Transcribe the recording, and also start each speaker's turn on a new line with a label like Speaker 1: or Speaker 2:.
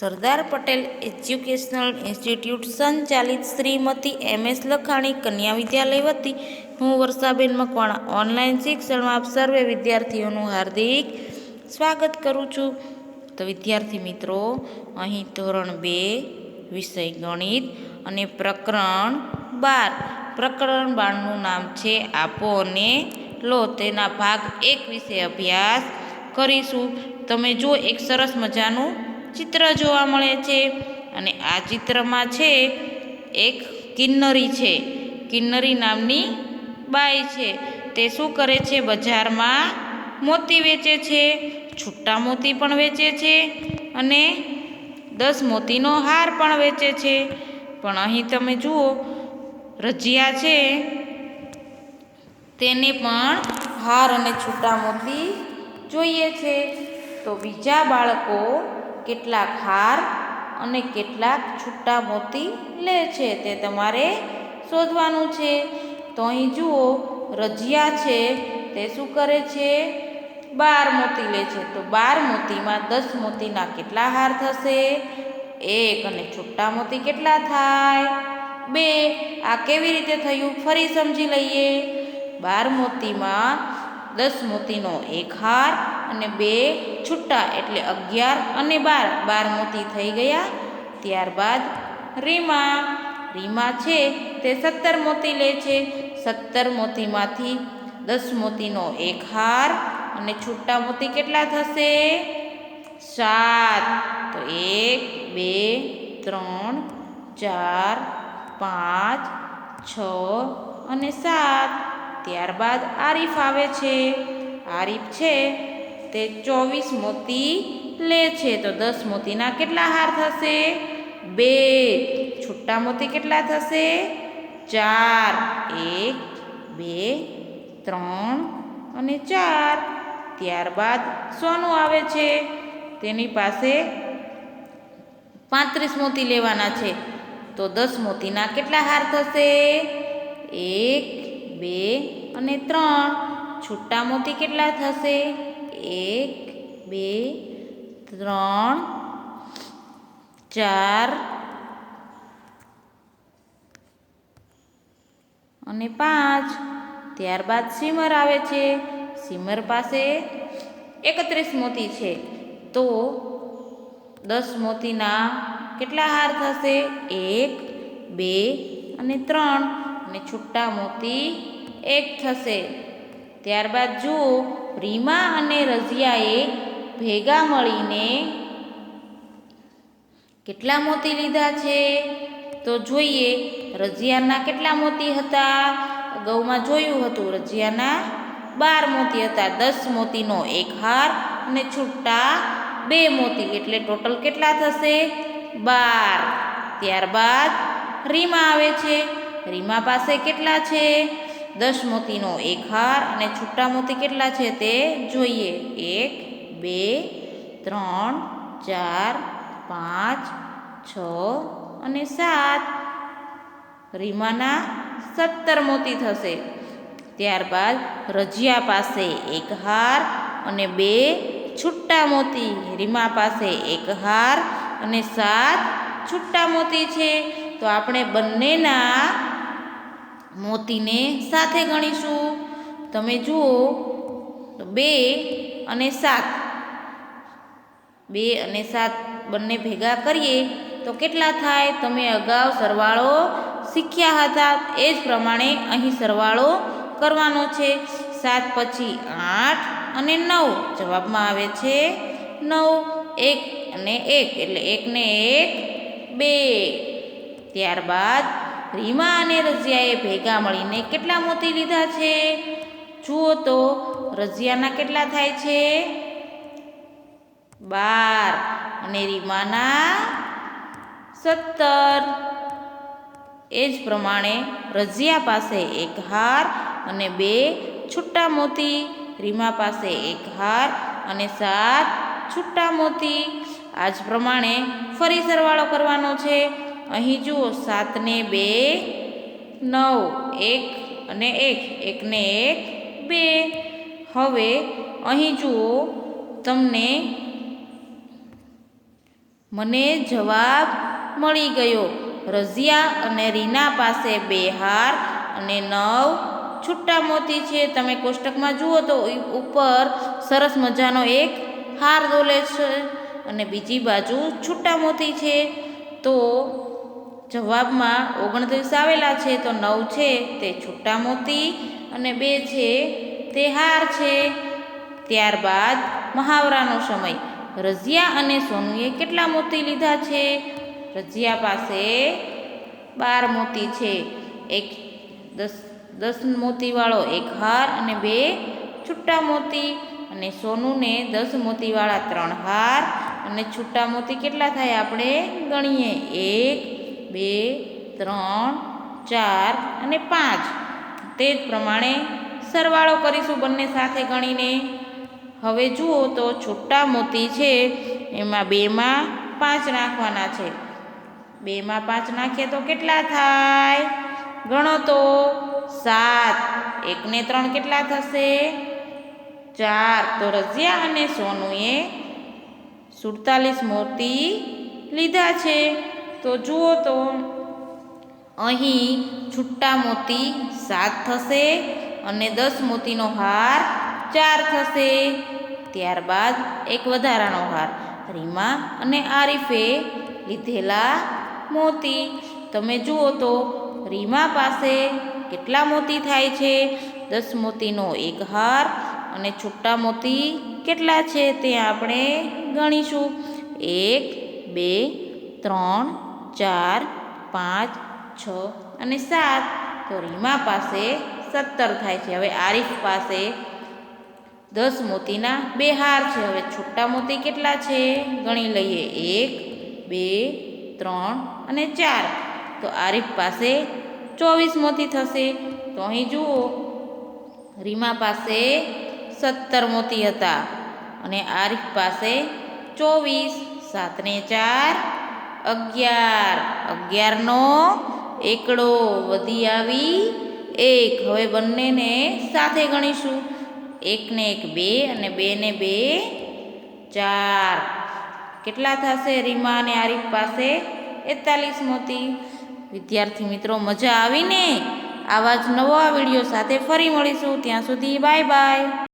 Speaker 1: Sardar Patel educational institute સંચાલિત Shrimati M S લખાણી કન્યા વિદ્યાલય વતી હું વર્ષાબેન મકવાણા ઓનલાઈન શિક્ષણમાં આપ સર્વે વિદ્યાર્થીઓનું હાર્દિક સ્વાગત કરું છું. તો વિદ્યાર્થી મિત્રો, અહીં ધોરણ બે, વિષય ગણિત અને પ્રકરણ બાર. પ્રકરણ બારનું નામ છે આપો અને લો. તેના ભાગ એક વિશે અભ્યાસ કરીશું. તમે જો એક સરસ મજાનું ચિત્ર જોવા મળે છે અને આ ચિત્રમાં છે એક કિન્નરી છે. કિન્નરી નામની બાઈ છે. તે શું કરે છે? બજારમાં મોતી વેચે છે છૂટા મોતી પણ વેચે છે અને દસ મોતીનો હાર પણ વેચે છે. પણ અહીં તમે જુઓ, રજિયા છે, તેને પણ હાર અને છૂટા મોતી જોઈએ છે. તો બીજા બાળકો કેટલાક હાર અને કેટલાક છૂટા મોતી લે છે, તે તમારે શોધવાનું છે. તો અહીં જુઓ, રજિયા છે, તે શું કરે છે? બાર મોતી લે છે. તો બાર મોતીમાં દસ મોતીના કેટલા હાર થશે? એક અને છૂટા મોતી કેટલા થાય? બે. આ કેવી રીતે થયું? ફરી સમજી લઈએ. બાર મોતીમાં દસ મોતીનો એક હાર અને બે છૂટા એટલે અગિયાર અને બાર. બાર મોતી થઈ ગયા. ત્યારબાદ રીમા. રીમા છે તે સત્તર મોતી લે છે. સત્તર મોતીમાંથી દસ મોતીનો એક હાર અને છૂટા મોતી કેટલા થશે? સાત. તો એક, બે, ત્રણ, ચાર, પાંચ, છ અને સાત. ત્યારબાદ આરીફ આવે છે. આરીફ છે તે ચોવીસ મોતી લે છે. તો દસ મોતીના કેટલા હાર થશે? બે. છૂટા મોતી કેટલા થશે? ચાર. એક, બે, ત્રણ અને ચાર. ત્યારબાદ સોનું આવે છે. તેની પાસે પાંત્રીસ મોતી લેવાના છે. તો દસ મોતીના કેટલા હાર થશે? એક, બે અને ત્રણ છૂટા મોતી કેટલા થશે? એક, બે, ત્રણ, ચાર અને પાંચ. ત્યારબાદ સીમર આવે છે. સીમર પાસે એકત્રીસ મોતી છે. તો દસ મોતીના કેટલા હાર થશે? એક, બે અને ત્રણ. અને છૂટા મોતી એક થશે. ત્યારબાદ જુઓ, રીમા અને રઝિયાએ ભેગા મળીને કેટલા મોતી લીધા છે? તો જોઈએ રજિયાના કેટલા મોતી હતા? અગાઉમાં જોયું હતું રજિયાના બાર મોતી હતા. દસ મોતીનો એક હાર અને છૂટા બે મોતી. એટલે ટોટલ કેટલા થશે? બાર. ત્યારબાદ રીમા આવે છે. રીમા પાસે કેટલા છે? દસ મોતીનો એક હાર અને છૂટા મોતી કેટલા છે તે જોઈએ. એક, બે, ત્રણ, ચાર, પાંચ, છ અને સાત. રીમાના સત્તર મોતી થશે. ત્યારબાદ રજિયા પાસે એક હાર અને બે છૂટા મોતી રીમા પાસે એક હાર અને સાત છૂટા મોતી છે. તો આપણે બંનેના મોતીને સાથે ગણીશું. તમે જુઓ, તો બે અને સાત. બે અને સાત બંને ભેગા કરીએ તો કેટલા થાય? તમે અગાઉ સરવાળો શીખ્યા હતા. એ જ પ્રમાણે અહીં સરવાળો કરવાનો છે. સાત પછી આઠ અને નવ. જવાબમાં આવે છે નવ, એક અને એક. એટલે એકને એક, બે. ત્યારબાદ રીમા અને રઝિયાએ ભેગા મળીને કેટલા મોતી લીધા છે? જુઓ તો, રઝિયાના કેટલા થાય છે? બાર અને રીમાના સત્તર. એ જ પ્રમાણે રઝિયા પાસે એક હાર અને બે છૂટા મોતી, રીમા પાસે એક હાર અને સાત છૂટા મોતી. આ જ પ્રમાણે ફરી સરવાળો કરવાનો છે. અહીં જુઓ સાતને બે, નવ, એક અને એક એકને એક, બે. હવે અહીં જુઓ, તમને મને જવાબ મળી ગયો. રઝિયા અને રીના પાસે બે હાર અને નવ છૂટા મોતી છે. તમે કોષ્ટકમાં જુઓ તો ઉપર સરસ મજાનો એક હાર દોલે છે અને બીજી બાજુ છૂટા મોતી છે. તો જવાબમાં ઓગણત્રીસ આવેલા છે તો નવ છે, તે છૂટા મોતી અને બે છે, તે હાર છે. ત્યારબાદ મહાવરાનો સમય. રઝિયા અને સોનુએ કેટલા મોતી લીધા છે? રઝિયા પાસે બાર મોતી છે. એક દસ દસ મોતીવાળો એક હાર અને બે છૂટા મોતી અને સોનુને દસ મોતીવાળા ત્રણ હાર અને છૂટા મોતી કેટલા થાય આપણે ગણીએ? એક બે, ત્રણ, ચાર અને પાંચ. તે જ પ્રમાણે સરવાળો કરીશું બંને સાથે ગણીને. હવે જુઓ તો છૂટા મોતી છે, એમાં બેમાં પાંચ નાખવાના છે. બેમાં પાંચ નાખીએ તો કેટલા થાય? ગણો તો સાત. એકને ત્રણ કેટલા થશે? ચાર. તો રઝિયા અને સોનુએ સુડતાલીસ મોતી લીધા છે. તો જુઓ તો અહીં છૂટા મોતી સાત થશે અને દસ મોતીનો હાર ચાર થશે. ત્યારબાદ એક વધારાનો હાર, રીમા અને આરીફે લીધેલા મોતી. તમે જુઓ તો રીમા પાસે કેટલા મોતી થાય છે? દસ મોતીનો એક હાર અને છૂટા મોતી કેટલા છે તે આપણે ગણીશું. એક, બે, ત્રણ ચાર, પાંચ, છ અને સાત. તો રીમા પાસે સત્તર થાય છે. હવે આરીફ પાસે દસ મોતીના બે હાર છે. હવે છૂટા મોતી કેટલા છે? ગણી લઈએ. એક, બે, ત્રણ અને ચાર. તો આરીફ પાસે ચોવીસ મોતી થશે. તો અહીં જુઓ, રીમા પાસે સત્તર મોતી હતા અને આરીફ પાસે ચોવીસ. સાતને ચાર અગિયાર. અગિયારનો એકડો વધી આવી એક. હવે બંનેને સાથે ગણીશું. એકને એક બે અને બે ને બે ચાર. કેટલા થશે? રીમા અને આરીફ પાસે એકતાલીસ મોતી. વિદ્યાર્થી મિત્રો, મજા આવીને આવા જ નવા વીડિયો સાથે ફરી મળીશું. ત્યાં સુધી બાય બાય.